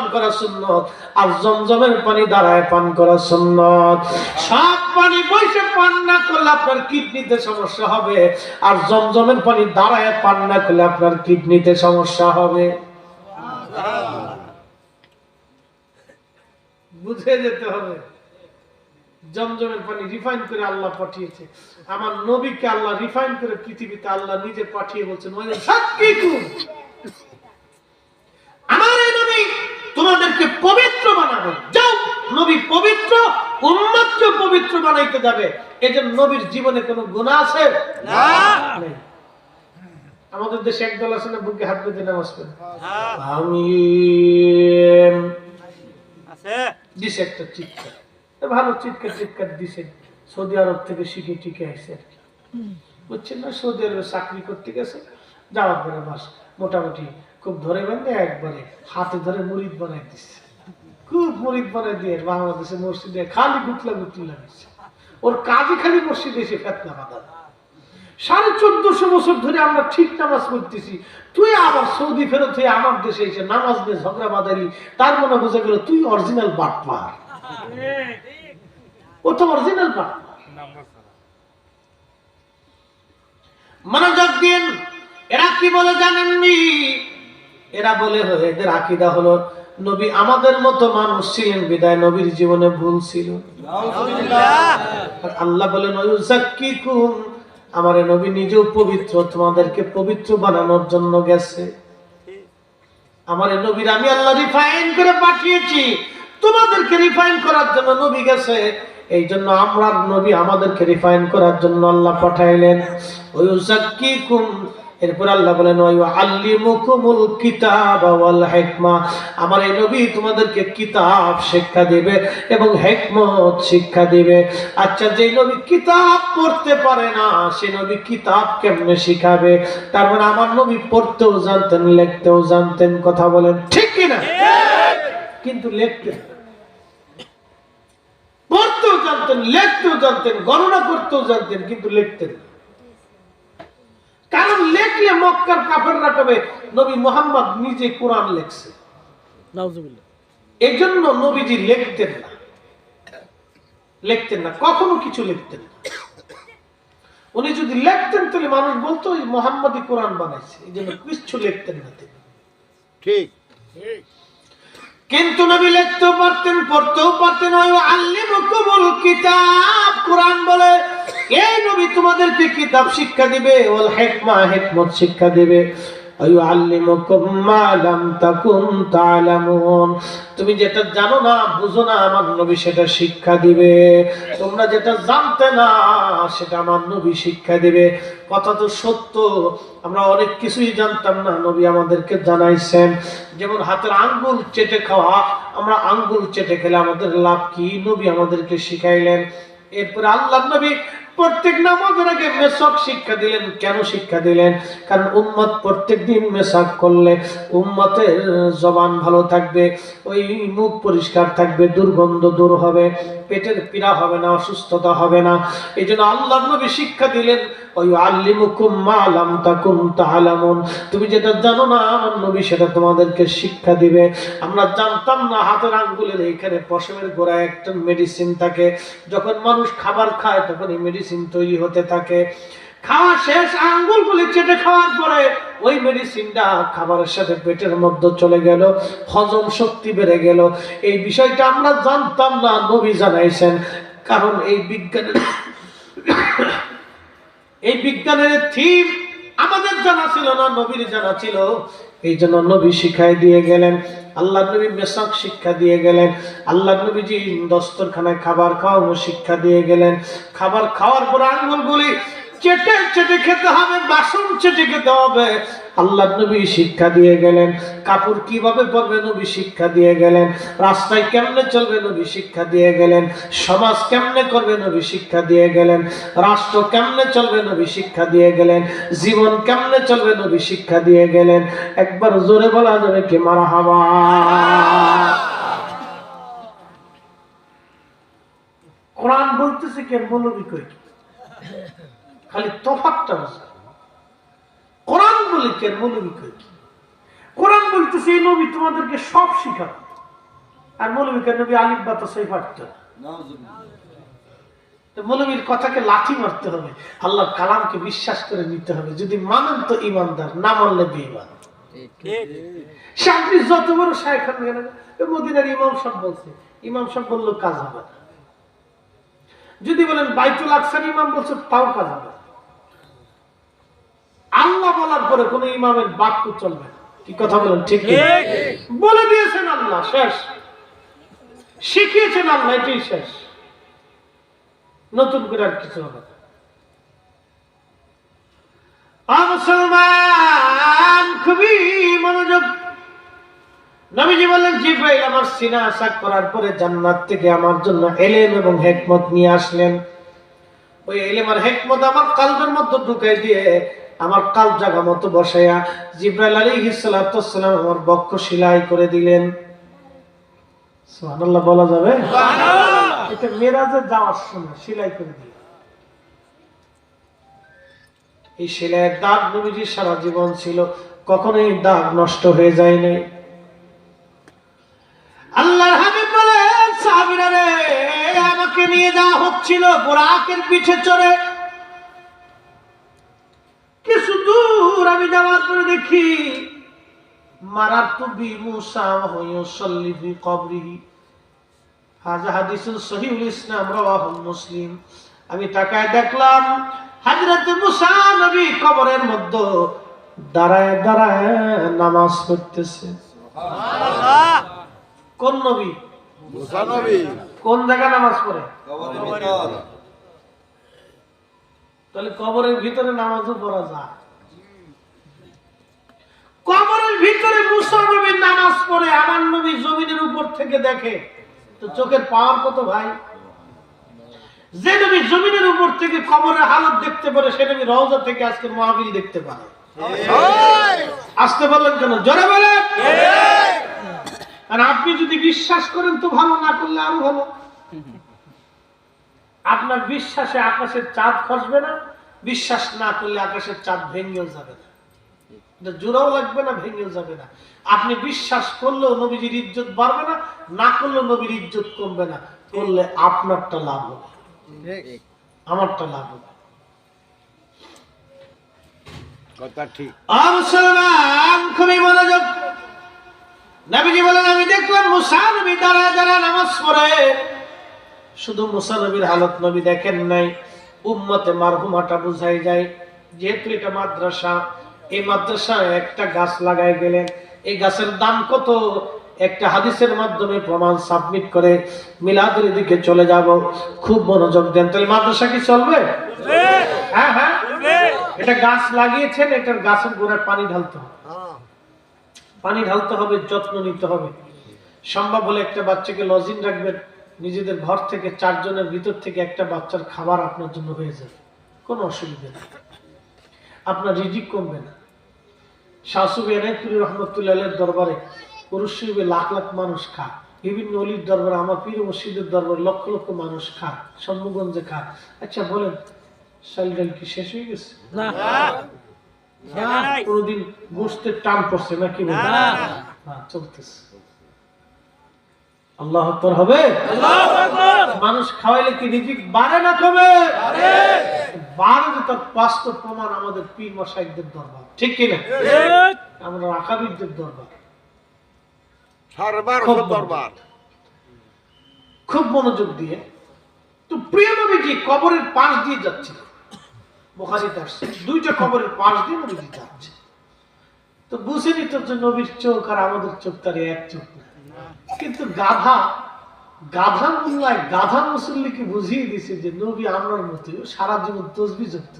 পান করা সুন্নত, আর জমজমের পানি দাঁড়ায় পান করা সুন্নত। সব পানি বসে পান না করলে আপনার কিডনিতে সমস্যা হবে, আর জমজমের পানি দাঁড়ায় পান না করলে আপনার কিডনিতে সমস্যা হবে। বুঝে যেতে হবে। জমজমের পানি রিফাইন করে আল্লাহ পাঠিয়েছে। আমার নবীকে আল্লাহ রিফাইন করে পৃথিবীতে আল্লাহ নিজে পাঠিয়ে বলছেন ওই সাক্ষীকু আমার এই নবী তোমাদেরকে পবিত্র বানাবে। যাও নবী পবিত্র উম্মতকে পবিত্র বানাইতে যাবে। এই যে নবীর জীবনে কোনো গুণা আছে? নেই। আমাদের দেশে একদল আছে না বুকে হাত বেঁধে নামাজ পড়ে? আমি আছে। দিছে একটা চিৎকার। ভালো চিৎকার চিৎকার দিছে। সৌদি আরব থেকে শিখে টিকে আসছে আর কি। বুঝছেন না সৌদি আরবে চাকরি করতে গেছে যাওয়ার পরে বাস মোটামুটি খুব ধরে বেঁধে একবারে হাতে ধরে মুড়িদ বানাই দিচ্ছে খুব বানাই দিয়ে বাংলাদেশে মসজিদে খালি ওর খালি মসজিদে এসে ফেতনা বাঁধা সাড়ে চোদ্দশো বছর ধরে আমরা ঠিক নামাজ পড়তেছি। তুই আবার সৌদি ফেরত হয়ে আমার দেশে এসে নামাজ ঝগড়া তার মনে বোঝা গেল তুই অরিজিনাল বাটপার। ও তো অরিজিনাল মনোযোগ দিন, এরা কি বলে জানেননি? এরা বলে এদের আকিদা হলো, নবী আমাদের মতো মানুষ ছিলেন, বিদায় নবীর জীবনে ভুল ছিল। আল্লাহ বলেন আমার নবী নিজেও পবিত্র, তোমাদেরকে পবিত্র বানানোর জন্য গেছে। আমার নবীর আমি আল্লাহ রিফাইন করে পাঠিয়েছি, তোমাদেরকে রিফাইন করার জন্য নবী গেছে। এই জন্য আমরা নবী আমাদেরকে রিফাইন করার জন্য আল্লাহ পাঠাইলেন। ওয়ুজাক্কিকুম এরপর আল্লাহ বলেন আল্লিমুকুমুল কিতাব ওয়াল হিকমা আমার এই নবী তোমাদেরকে কিতাব শিক্ষা দিবে এবং হিকমত শিক্ষা দিবে আচ্ছা যে নবী কিতাব পড়তে পারে না, সে নবী কিতাব কেমনে শিখাবে তার মানে আমার নবী পড়তেও জানতেন, লিখতেও জানতেন, কথা বলেন, ঠিক কিনা কিন্তু লিখতেন না। পড়তেও জানতেন, লিখতেও জানতেন, গণনা করতেও জানতেন, কিন্তু লিখতেন না। লেখলে মক্কার কাফেররা কবে? নবী মোহাম্মদ নিজে কোরআন লেখছে। এই জন্য নবীজি লিখতেন না। লিখতেন না কখনো কিছু লিখতেন না। উনি যদি লিখতেন তাহলে মানুষ বলতো মোহাম্মদই কোরআন বানাইছে। এই জন্য কিছু লিখতেন না তিনি। ঠিক। কিন্তু নবী লিখতেও পারতেন পড়তেও পারতেন ওই আল্লিমুকুমুল কিতাব। কোরআন বলে নবী, তোমাদেরকে কিতাব শিক্ষা দিবে? ওয়াল হিকমা, হিকমত শিক্ষা দিবে। তুমি যেটা জানো না, বুঝো না, আমার নবী সেটা শিক্ষা দিবে। তোমরা যেটা জানতে না, সেটা আমার নবী শিক্ষা দিবে। কথা তো সত্য, আমরা অনেক কিছুই জানতাম না, নবী আমাদেরকে জানাইছেন। যেমন হাতের আঙ্গুল চেটে খাওয়া, আমরা আঙ্গুল চেটে খেলে আমাদের লাভ কি? নবী আমাদেরকে শিখাইলেন। এরপরে আল্লাহ নবী প্রত্যেক নামাজের আগে মেসক শিক্ষা দিলেন। কেন শিক্ষা দিলেন? কারণ উম্মত প্রত্যেক দিন মেসাক করলে উম্মতের জবান ভালো থাকবে, ওই মুখ পরিষ্কার থাকবে, দুর্গন্ধ দূর হবে। পেটের পীড়া হবে না, অসুস্থতা হবে না। এই জন্য আল্লাহ নবী শিক্ষা দিলেন ওই তুমি যেটা জানো না, আমার নবী সেটা তোমাদেরকে শিক্ষা দিবে। আমরা জানতাম না, হাতের আঙ্গুলের এখানে পশমের গোড়ায় একটা মেডিসিন থাকে। যখন মানুষ খাবার খায়, তখন এই মেডিসিন তৈরি হতে থাকে। খাওয়া শেষ, আঙ্গুলগুলি চেটে খাওয়ার পরে ওই মেডিসিনটা খাবারের সাথে পেটের মধ্যে চলে গেল, হজম শক্তি বেড়ে গেল। এই বিষয়টা আমরা জানতাম না, নবী জানাইছেন। কারণ এই বিজ্ঞানের এই বিজ্ঞানের থিম আমাদের জানা ছিল না, নবীর জানা ছিল। এই জন্য নবী শিখাই দিয়ে গেলেন, আল্লাহ নবী মেসাক শিক্ষা দিয়ে গেলেন, আল্লাহ নবীজি দস্তরখানায় খাবার খাওয়ানো শিক্ষা দিয়ে গেলেন। খাবার খাওয়ার পর আঙ্গুলগুলি চেটে চেটে খেতে হবে, বাসন চেটে খেতে হবে। আল্লাহ নবী শিক্ষা দিয়ে গেলেন। কাপড় কীভাবে পরবে নবী শিক্ষা দিয়ে গেলেন। রাস্তায় কেমনে চলবে নবী শিক্ষা দিয়ে গেলেন। সমাজ কেমনে করবে নবী শিক্ষা দিয়ে গেলেন। রাষ্ট্র কেমনে চলবে নবী শিক্ষা দিয়ে গেলেন। জীবন কেমনে চলবে নবী শিক্ষা দিয়ে গেলেন। একবার জোরে বলা যাবে কি মারা হাবা? কোরআন বলতেছে কে মৌলবী কই? খালি তফাতটা বুঝা কোরআন বলে কে মৌলবী কই কোরআন বলতেছে, এই নবী তোমাদেরকে সব শিখাবে। আর মৌলবীকে নবী আলিফ বা তো সেই পারত মৌলবীর কথাকে লাঠি মারতে হবে। আল্লাহর কালামকে বিশ্বাস করে নিতে হবে। যদি মানেন তো ইমানদার না মানলে বেঈমান। শান্তি যত বড় হন কেন মদিনার ইমাম সব বলছে, ইমাম সব বলল কাজ হবে না। যদি বলেন, বাইতুল আকসার ইমাম বলছে, তাও কাজ হবে না। আল্লাহ বলার পরে কোন ইমামের বাক্য চলবে না। কি কথা বলেন ঠিক? বলে দিয়েছেন আল্লাহ শেষ। শিখিয়েছেন আল্লাহ এটাই শেষ। নতুন করে আর কিছু হবে মুসলমান খুবই মনোযোগ। নবীজি বললেন জিব্রাইল আমার সিনা আসাক করার পরে জান্নাত থেকে আমার জন্য এলেম এবং হেকমত নিয়ে আসলেন। ওই এলেম আর হেকমত আমার কালবের মধ্যে ঢুকাই দিয়ে আমার কাল জাগা মতো বসাইয়া জিব্রাইল আলাইহিস সালাতু আমার বক্ষ সেলাই করে দিলেন। বলা যাবে? এটা মেরাজে যাওয়ার সময় সেলাই করে দিলেন। এই সেলাইয়ের দাগ নবীজির সারা জীবন ছিল কখনোই দাগ নষ্ট হয়ে যায় নাই। আল্লাহর হাবিব বলেন সাহাবীরা রে আমাকে নিয়ে যাওয়া হচ্ছিল বোরাকের পিঠে চড়ে কিছু দূর আমি যাওয়ার পরে দেখি মারার তুবি মুসা হইয়সল্লি ফি কবরিহি। হাজা হাদিসুল সহিহুল ইসলাম রাওয়াহুল মুসলিম। আমি তাকায় দেখলাম হযরত মুসা নবী কবরের মধ্যে দাঁড়ায় দাঁড়ায় নামাজ পড়তেছে। কোন নবী? কোন জায়গায় নামাজ পড়ে? তাহলে কবরের ভিতরে নামাজও পড়া যায়। কবরের ভিতরে মুসা নামাজ পড়ে, আমার নবী জমিনের উপর থেকে দেখে, তো চোখের পাওয়ার কত ভাই? যে নবী জমিনের উপর থেকে কবরের হালত দেখতে পারে, সে নবী রওজা থেকে আজকে মহাবিল দেখতে পারে। আসতে কেন? জোরে বলেন। আপনি যদি বিশ্বাস করেন তো ভালো, না করলে আরও ভালো। আপনার বিশ্বাসে আকাশের চাঁদ খসবে না, বিশ্বাস না করলে আকাশের চাঁদ ভেঙেও যাবে না। জোড়াও লাগবে না ভেঙেও যাবে না। আপনি বিশ্বাস করলেও নবীজির ইজ্জত বাড়বে না না করলেও নবীর ইজ্জত কমবে না। করলে আপনারটা লাভ হবে। আমারটা লাভ হবে। কথা ঠিক। মুসলমান খুবই মনোযোগ। নবীজি বলেন আমি দেখলাম মুসা নবী দাঁড়ায় দাঁড়ায় নামাজ পড়ে। শুধু মুসা নবীর হালত নবী দেখেন নাই। উম্মতে মারহুমাটা বুঝাই যায় যেহেতু এটা মাদ্রাসা এই মাদ্রাসায় একটা গাছ লাগাই গেলেন। এই গাছের দাম কত? একটা হাদিসের মাধ্যমে প্রমাণ সাবমিট করে মিলাদের দিকে চলে যাব। খুব মনোযোগ দেন। তাহলে মাদ্রাসা কি চলবে? হ্যাঁ হ্যাঁ। এটা গাছ লাগিয়েছেন, এটার গাছের গোড়ায় পানি ঢালতে হবে। পানি ঢালতে হবে, যত্ন নিতে হবে। সম্ভব হলে একটা বাচ্চাকে লজিং রাখবেন। নিজেদের ঘর থেকে চারজনের ভিতর থেকে একটা বাচ্চার খাবার আপনার জন্য হয়ে যাবে। কোনো অসুবিধা নেই। আপনার রিজিক কমবে না। শাহসুবি এনায়তুল রহমতুল্লাহ দরবারে পুরুষ শিল্পে লাখ লাখ মানুষ খায় বিভিন্ন অলির দরবারে আমার পীর মসজিদের দরবারে লক্ষ লক্ষ মানুষ খায় সম্মুগঞ্জে খায় আচ্ছা বলেন কি শেষ হয়ে গেছে? কোনদিন গোস্তের টান পড়ছে নাকি চলতেছে। আল্লাহ হবে? মানুষ খাওয়াইলে কি রিজিক? বাড়ে না কমে? বাড়ে। তার বাস্তব প্রমাণ আমাদের পীর মশাইকদের দরবার। ঠিক কিনা? আমরা আকাবিরদের দরবার। খুব দরবার। খুব মনোযোগ দিয়ে। তো প্রিয় নবীজি কবরের পাশ দিয়ে যাচ্ছে। বোখারিতে আসছে দুইটা কবরের পাশ দিয়ে নবীজি যাচ্ছে। তো বুঝে নিত যে নবীর চোখ আর আমাদের চোখ তার এক চোখ না কিন্তু গাধা গাধা মোল্লায় গাধা মুসল্লিকে বুঝিয়ে দিছে যে নবী আমরার মতো সারা জীবন তসবি জপতে